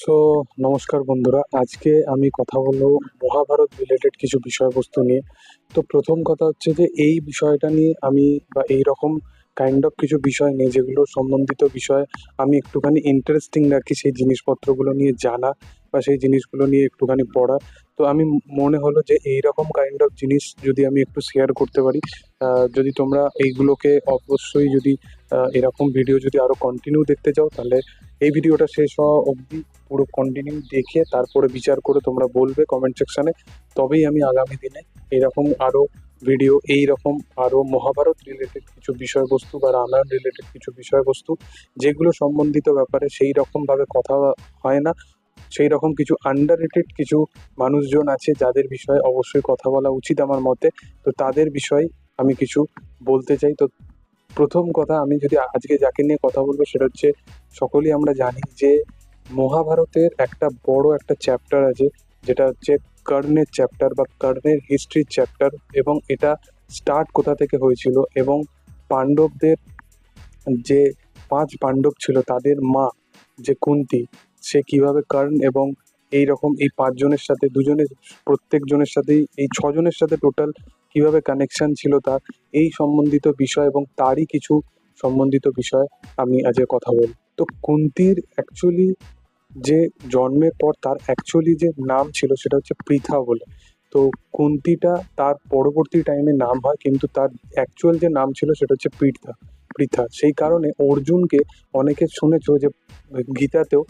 So, নমস্কার বন্ধুরা। আজকে আমি কথা বলব মহাভারত রিলেটেড কিছু বিষয়বস্তু নিয়ে। তো প্রথম কথা হচ্ছে যে, এই বিষয়টা নিয়ে আমি বা এই রকম কাইন্ড অফ কিছু বিষয় নিয়ে, যেগুলো সম্বন্ধিত বিষয় আমি একটুখানি ইন্টারেস্টিং রাখি সেই জিনিসপত্রগুলো নিয়ে জানা বা সেই জিনিসগুলো নিয়ে একটুখানি পড়া। তো আমি মনে হলো যে, এই রকম কাইন্ড অফ জিনিস যদি আমি একটু শেয়ার করতে পারি যদি তোমরা এইগুলোকে অবশ্যই যদি এরকম ভিডিও যদি আরও কন্টিনিউ দেখতে চাও, তাহলে এই ভিডিওটা শেষ হওয়া অবধি পুরো কন্টিনিউ দেখে তারপরে বিচার করে তোমরা বলবে কমেন্ট সেকশানে তবেই আমি আগামী দিনে এরকম আরও ভিডিও এই রকম আরও মহাভারত রিলেটেড কিছু বিষয়বস্তু বা রামায়ণ রিলেটেড কিছু বিষয়বস্তু, যেগুলো সম্বন্ধিত ব্যাপারে সেই রকমভাবে কথা হয় না সেই রকম কিছু আন্ডার কিছু মানুষজন আছে যাদের বিষয়ে অবশ্যই কথা বলা উচিত আমার মতে। তো তাদের বিষয়ে আমি কিছু বলতে চাই। তো প্রথম কথা আমি যদি আজকে যাকে নিয়ে কথা বলব সেটা হচ্ছে, সকলেই আমরা জানি যে মহাভারতের একটা বড় একটা চ্যাপ্টার আছে, যেটা হচ্ছে কর্ণের চ্যাপ্টার বা কর্ণের হিস্ট্রির চ্যাপ্টার এবং এটা স্টার্ট কোথা থেকে হয়েছিল এবং পাণ্ডবদের যে পাঁচ পাণ্ডব ছিল, তাদের মা যে কুন্তি, সে কীভাবে কর্ণ এবং এই রকম এই পাঁচজনের সাথে, দুজনের, প্রত্যেকজনের সাথেই, এই ছজনের সাথে টোটাল কীভাবে কানেকশন ছিল তার, এই সম্বন্ধিত বিষয় এবং তারই কিছু সম্বন্ধিত বিষয় আমি আজকে কথা বলব। তো কুন্তির অ্যাকচুয়ালি যে জন্মের পর তার অ্যাকচুয়ালি যে নাম ছিল সেটা হচ্ছে পৃথা বলে। তো কুন্তিটা তার পরবর্তী টাইমে নাম হয়, কিন্তু তার অ্যাকচুয়াল যে নাম ছিল সেটা হচ্ছে পৃথা পৃথা। সেই কারণে অর্জুনকে অনেকে শুনেছ যে গীতাতেও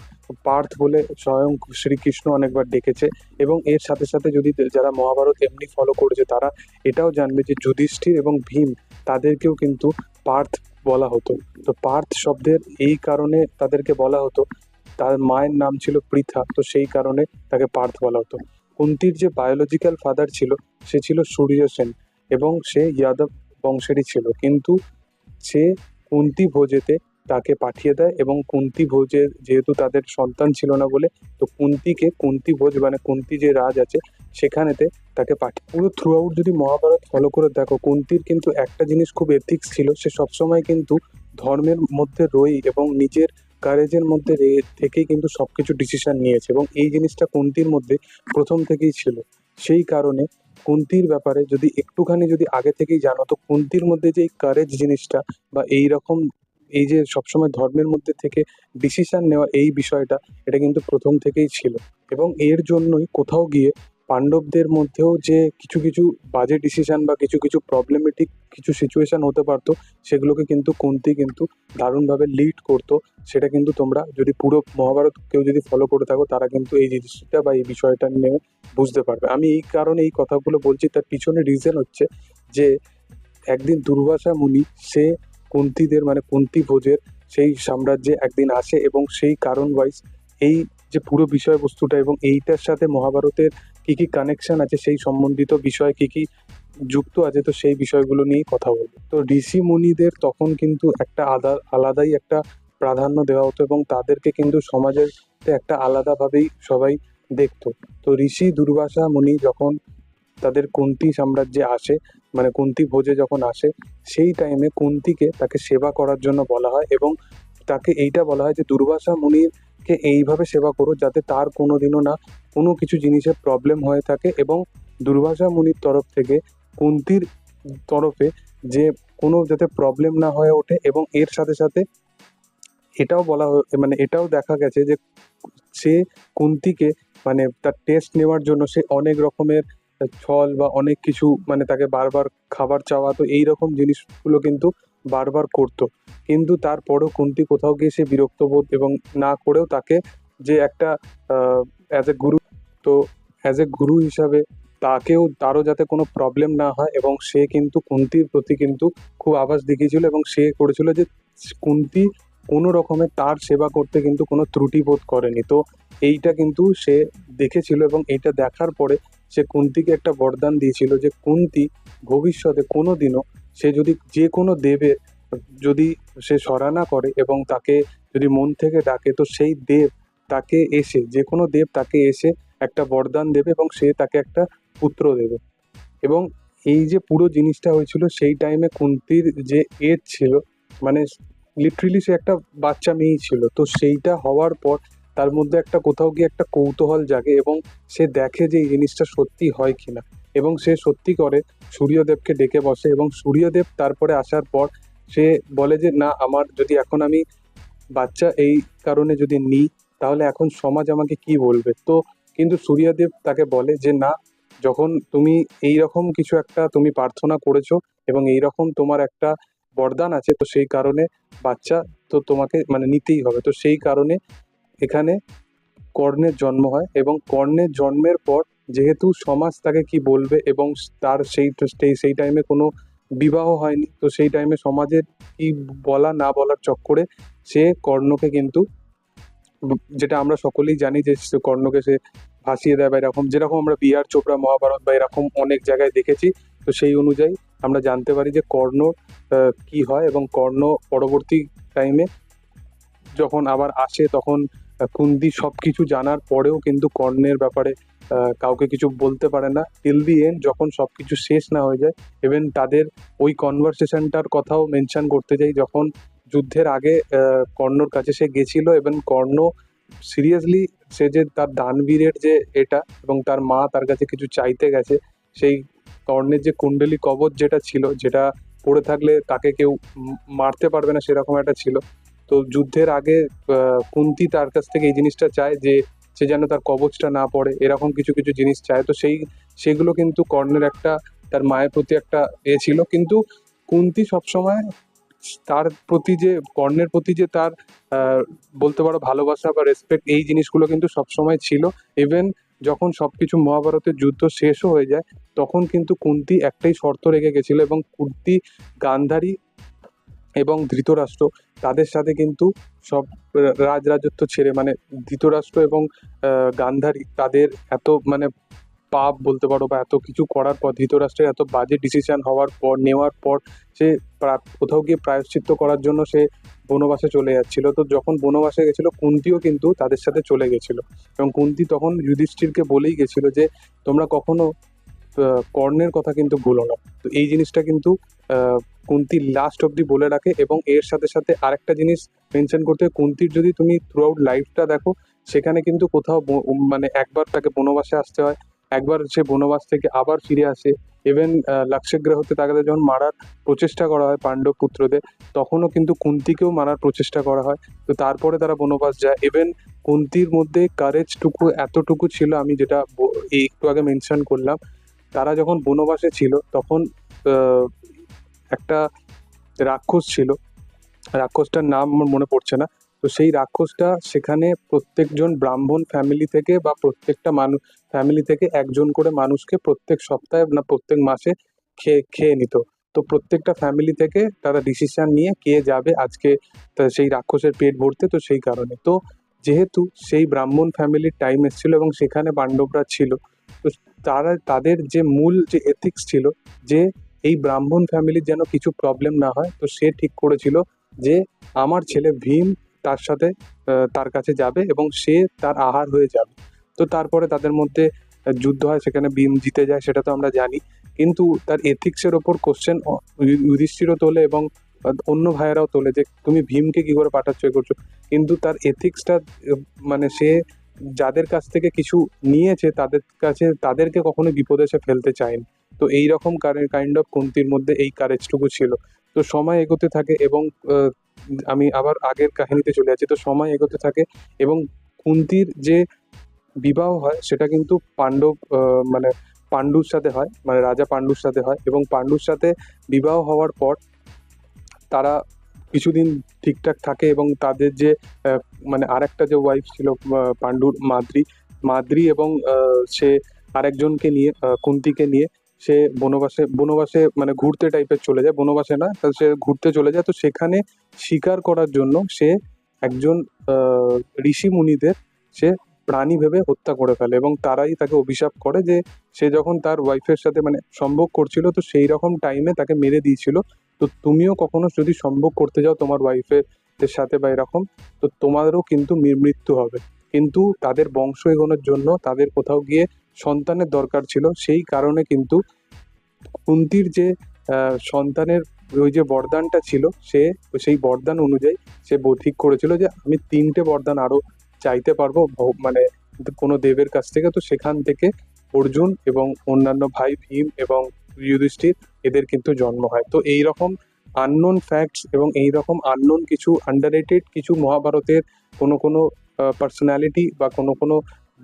পার্থ বলে স্বয়ং শ্রীকৃষ্ণ অনেকবার ডেকেছে এবং এর সাথে সাথে যদি যারা মহাভারত এমনি ফলো করেছে তারা এটাও জানবে যে যুধিষ্ঠির এবং ভীম তাদেরকেও কিন্তু পার্থ বলা হতো। তো পার্থ শব্দের এই কারণে তাদেরকে বলা হতো তার মায়ের নাম ছিল পৃথা, তো সেই কারণে তাকে পার্থ বলা হতো। কুন্তির যে বায়োলজিক্যাল ফাদার ছিল, সে ছিল সূর্য সেন এবং সে যাদব বংশেরই ছিল। কিন্তু সে কুন্তি ভোজেতে তাকে পাঠিয়ে দেয় এবং কুন্তি ভোজের যেহেতু তাদের সন্তান ছিল না বলে, তো কুন্তিকে কুন্তি ভোজ মানে কুন্তি যে রাজ আছে, সেখানেতে তাকে পাঠিয়ে পুরো থ্রু আউট যদি মহাভারত ফলো করে দেখো, কুন্তির কিন্তু একটা জিনিস খুব এথিক্স ছিল, সে সবসময় কিন্তু ধর্মের মধ্যে রই এবং নিজের কারেজের মধ্যে থেকেই কিন্তু সব কিছু ডিসিশন নিয়েছে এবং এই জিনিসটা কুন্তির মধ্যে প্রথম থেকেই ছিল। সেই কারণে কুন্তির ব্যাপারে যদি একটুখানি যদি আগে থেকেই জানো, তো কুন্তির মধ্যে যে এই কারেজ জিনিসটা বা এই রকম এই যে সবসময় ধর্মের মধ্যে থেকে ডিসিশন নেওয়া এই বিষয়টা, এটা কিন্তু প্রথম থেকেই ছিল। এবং এর জন্যই কোথাও গিয়ে পাণ্ডবদের মধ্যেও যে কিছু কিছু বাজে ডিসিশন বা কিছু কিছু প্রবলেমেটিক কিছু সিচুয়েশান হতে পারতো, সেগুলোকে কিন্তু কুন্তি কিন্তু দারুণভাবে লিড করতো। সেটা কিন্তু তোমরা যদি পুরো মহাভারত কেউ যদি ফলো করে থাকো, তারা কিন্তু এই জিনিসটা বা এই বিষয়টা নিয়ে বুঝতে পারবে। আমি এই কারণে এই কথাগুলো বলছি, তার পিছনে রিজন হচ্ছে যে একদিন দুর্বাসা মুনি, সে কুন্তিদের মানে কুন্তি ভোজের সেই সাম্রাজ্যে একদিন আসে এবং সেই কারণ ওয়াইজ এই যে পুরো বিষয়বস্তুটা এবং এইটার সাথে মহাভারতের কি কি কানেকশন আছে, সেই সম্বন্ধিত বিষয় কি কি যুক্ত আছে, তো সেই বিষয়গুলো নিয়েই কথা বলব। তো ঋষি মুনিদের তখন কিন্তু একটা আদা, আলাদাই একটা প্রাধান্য দেওয়া হতো এবং তাদেরকে কিন্তু সমাজের একটা আলাদাভাবেই সবাই দেখত। তো ঋষি দুর্বাসা মুনি যখন তাদের কুন্তি সাম্রাজ্যে আসে মানে কুন্তি ভোজে যখন আসে, সেই টাইমে কুন্তিকে তাকে সেবা করার জন্য বলা হয় এবং তাকে এইটা বলা হয় যে দুর্বাসা মুনিরকে এইভাবে সেবা করো যাতে তার কোনো দিনও না কোনো কিছু জিনিসের প্রবলেম হয়ে থাকে এবং দুর্বাসা মুনির তরফ থেকে কুন্তির তরফে যে কোনো যাতে প্রবলেম না হয়ে ওঠে এবং এর সাথে সাথে এটাও বলা মানে এটাও দেখা গেছে যে সে কুন্তিকে মানে তার টেস্ট নেওয়ার জন্য সে অনেক রকমের ছল বা অনেক কিছু মানে তাকে বারবার খাবার চাওয়া তো এই রকম জিনিসগুলো কিন্তু বারবার করতো। কিন্তু তারপরেও কুন্তি কোথাও গিয়ে সে বিরক্ত বোধ এবং না করেও তাকে যে একটা অ্যাজ এ গুরু তো অ্যাজ এ গুরু হিসাবে তাকেও, তারও যাতে কোনো প্রবলেম না হয় এবং সে কিন্তু কুন্তির প্রতি কিন্তু খুব আভাস দেখিয়েছিল এবং সে করেছিল যে কুন্তি কোনো রকমের তার সেবা করতে কিন্তু কোনো ত্রুটি বোধ করেনি। তো এইটা কিন্তু সে দেখেছিল এবং এইটা দেখার পরে সে কুন্তিকে একটা বরদান দিয়েছিল যে কুন্তি ভবিষ্যতে কোনো দিনও সে যদি যে কোনো দেবের যদি সে সরানা করে এবং তাকে যদি মন থেকে ডাকে, তো সেই দেব তাকে এসে, যে কোনো দেব তাকে এসে একটা বরদান দেবে এবং সে তাকে একটা পুত্র দেবে। এবং এই যে পুরো জিনিসটা হয়েছিল, সেই টাইমে কুন্তির যে এজ ছিল মানে লিটারেলি সে একটা বাচ্চা মেয়েই ছিল। তো সেইটা হওয়ার পর তার মধ্যে একটা কোথাও গিয়ে একটা কৌতূহল জাগে এবং সে দেখে যে এই জিনিসটা সত্যি হয় কিনা। এবং সে সত্যি করে, সূর্যদেবকে ডেকে বসে এবং সূর্যদেব তারপরে আসার পর সে বলে যে, না, আমার যদি এখন আমি বাচ্চা এই কারণে যদি নিই, তাহলে এখন সমাজ আমাকে কি বলবে? তো কিন্তু সূর্যদেব তাকে বলে যে, না, যখন তুমি এই রকম কিছু একটা তুমি প্রার্থনা করেছ এবং এই রকম তোমার একটা বরদান আছে, তো সেই কারণে বাচ্চা তো তোমাকে মানে নিতেই হবে। তো সেই কারণে এখানে কর্ণের জন্ম হয় এবং কর্ণের জন্মের পর যেহেতু সমাজ তাকে কি বলবে এবং তার সেই সেই টাইমে কোনো বিবাহ হয়নি, তো সেই টাইমে সমাজের কি বলা না বলার চক্করে সে কর্ণকে কিন্তু, যেটা আমরা সকলেই জানি যে কর্ণকে সে ভাসিয়ে দেয় বা এরকম, যেরকম আমরা বিহার চোপড়া মহাভারত বা এরকম অনেক জায়গায় দেখেছি, তো সেই অনুযায়ী আমরা জানতে পারি যে কর্ণ কি হয় এবং কর্ণ পরবর্তী টাইমে যখন আবার আসে তখন কুন্দি সব কিছু জানার পরেও কিন্তু কর্ণের ব্যাপারে কাউকে কিছু বলতে পারে না। টিল দি এন্ড যখন সব কিছু শেষ না হয়ে যায় ইভেন তাদের ওই কনভারসেশনটার কথাও মেনশন করতে যাই, যখন যুদ্ধের আগে কর্ণর কাছে সে গেছিল এবং কর্ণ সিরিয়াসলি সে যে তার দানবীরের যে এটা এবং তার মা তার কাছে কিছু চাইতে গেছে, সেই কর্ণের যে কুণ্ডলী কবচ যেটা ছিল, যেটা পড়ে থাকলে তাকে কেউ মারতে পারবে না, সেরকম একটা ছিল। তো যুদ্ধের আগে কুন্তি তার কাছ থেকে এই জিনিসটা চায় যে সে যেন তার কবচটা না পড়ে, এরকম কিছু কিছু জিনিস চায়। তো সেই, সেগুলো কিন্তু কর্ণের একটা, তার মায়ের প্রতি একটা এ ছিল। কিন্তু কুন্তি সবসময় তার প্রতি যে, কর্ণের প্রতি যে তার বলতে পারো ভালোবাসা বা রেসপেক্ট এই জিনিসগুলো কিন্তু সবসময় ছিল। ইভেন যখন সব কিছু মহাভারতের যুদ্ধ শেষও হয়ে যায়, তখন কিন্তু কুন্তি একটাই শর্ত রেখে গেছিল এবং কুন্তি গান্ধারী এবং ধৃতরাষ্ট্র। তাদের সাথে কিন্তু সব রাজরাজত্ব ছেড়ে মানে ধৃতরাষ্ট্র এবং গান্ধারী তাদের এত মানে পাপ বলতে পারো বা এত কিছু করার পর, ধৃতরাষ্ট্রের এত বাজে ডিসিশন হওয়ার পর, নেওয়ার পর, সে কোথাও গিয়ে প্রায়শ্চিত্ত করার জন্য সে বনবাসে চলে যাচ্ছিল। তো যখন বনবাসে গেছিল, কুন্তিও কিন্তু তাদের সাথে চলে গেছিল। এবং কুন্তি তখন যুধিষ্ঠিরকে বলেই গেছিল যে, তোমরা কখনো কর্ণের কথা কিন্তু ভুলো না। তো এই জিনিসটা কিন্তু কুন্তি লাস্ট অবধি বলে রাখে এবং এর সাথে সাথে আরেকটা জিনিস মেনশন করতে হয়, কুন্তির যদি তুমি থ্রু আউট লাইফটা দেখো সেখানে কিন্তু কোথাও মানে একবার তাকে বনবাসে আসতে হয় একবার সে বনবাস থেকে আবার ফিরে আসে। ইভেন লাক্ষাগ্রহতে তাকে যখন মারার প্রচেষ্টা করা হয় পাণ্ডব পুত্রদের তখনও কিন্তু কুন্তিকেও মারার প্রচেষ্টা করা হয়। তো তারপরে তারা বনবাস যায়। ইভেন কুন্তির মধ্যে কারেজটুকু এতটুকু ছিল আমি যেটা একটু আগে মেনশন করলাম তারা যখন বনবাসে ছিল, তখন একটা রাক্ষস ছিল। রাক্ষসটার নাম আমার মনে পড়ছে না। তো সেই রাক্ষসটা সেখানে প্রত্যেকজন ব্রাহ্মণ ফ্যামিলি থেকে বা প্রত্যেকটা মানুষ ফ্যামিলি থেকে একজন করে মানুষকে প্রত্যেক সপ্তাহে না, প্রত্যেক মাসে খেয়ে খেয়ে নিত। তো প্রত্যেকটা ফ্যামিলি থেকে তারা ডিসিশন নিয়ে কে যাবে আজকে সেই রাক্ষসের পেট ভরতে, তো সেই কারণে। তো যেহেতু সেই ব্রাহ্মণ ফ্যামিলির টাইম এসেছিল এবং সেখানে পাণ্ডবরা ছিল তো তারা, তাদের যে মূল যে এথিক্স ছিল যে এই ব্রাহ্মণ ফ্যামিলির যেন কিছু প্রবলেম না হয়, তো সে ঠিক করেছিল যে আমার ছেলে ভীম তার সাথে তার কাছে যাবে এবং সে তার আহার হয়ে যাবে। তো তারপরে তাদের মধ্যে যুদ্ধ হয়, সেখানে ভীম জিতে যায়, সেটা তো আমরা জানি। কিন্তু তার এথিক্সের ওপর কোশ্চেন যুধিষ্ঠিরও তোলে এবং অন্য ভাইয়েরাও তোলে যে, তুমি ভীমকে কি করে পাঠাচ্ছ করছ? কিন্তু তার এথিক্সটা মানে সে যাদের কাছ থেকে কিছু নিয়েছে, তাদের কাছে, তাদেরকে কখনো বিপদে সে ফেলতে চায়নি। তো এই রকম কাইন্ড অফ কুন্তির মধ্যে এই কারেজটুকু ছিল। তো সময় এগোতে থাকে এবং আমি আবার আগের কাহিনীতে চলে যাচ্ছি। তো সময় এগোতে থাকে এবং কুন্তির যে বিবাহ হয়, সেটা কিন্তু পাণ্ডব মানে পাণ্ডুর সাথে হয় মানে রাজা পাণ্ডুর সাথে হয় এবং পাণ্ডুর সাথে বিবাহ হওয়ার পর তারা কিছুদিন ঠিকঠাক থাকে এবং তাদের যে মানে আরেকটা যে ওয়াইফ ছিল পাণ্ডুর মাদ্রি মাদ্রি এবং সে আরেকজনকে নিয়ে কুন্তিকে নিয়ে সে বনবাসে বনবাসে মানে ঘুরতে টাইপের চলে যায়। বনবাসে না, তা সে ঘুরতে চলে যায়। তো সেখানে শিকার করার জন্য সে একজন ঋষি মুনিদের সে প্রাণী ভেবে হত্যা করে ফেলে এবং তারাই তাকে অভিশাপ করে যে, সে যখন তার ওয়াইফের সাথে মানে সম্ভব করছিল, তো সেই রকম টাইমে তাকে মেরে দিয়েছিল। তো তুমিও কখনো যদি সম্ভব করতে যাও তোমার ওয়াইফের সাথে বা এরকম, তো তোমারও কিন্তু মৃত্যু হবে। কিন্তু তাদের বংশ এগোনোর জন্য তাদের কোথাও গিয়ে সন্তানের দরকার ছিল। সেই কারণে কিন্তু কুন্তির যে সন্তানের ওই যে বরদানটা ছিল, সে, সেই বরদান অনুযায়ী সে ঠিক করেছিল যে আমি তিনটে বরদান আরও চাইতে পারব মানে কোনো দেবের কাছ থেকে। তো সেখান থেকে অর্জুন এবং অন্যান্য ভাই ভীম এবং যুধিষ্ঠির, এদের কিন্তু জন্ম হয়। তো এই রকম আননোন ফ্যাক্টস এবং এই রকম আননোন কিছু আন্ডারেটেড কিছু মহাভারতের কোনো কোনো পার্সোনালিটি বা কোনো কোনো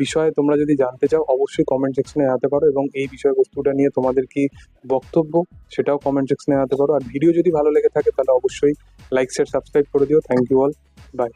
বিষয়ে তোমরা যদি জানতে চাও, অবশ্যই কমেন্ট সেকশনে জানাতে পারো এবং এই বিষয়বস্তুটা নিয়ে তোমাদের কি বক্তব্য সেটাও কমেন্ট সেকশনে জানাতে পারো। আর ভিডিও যদি ভালো লেগে থাকে তাহলে অবশ্যই লাইক শেয়ার সাবস্ক্রাইব করে দিও। Thank you all by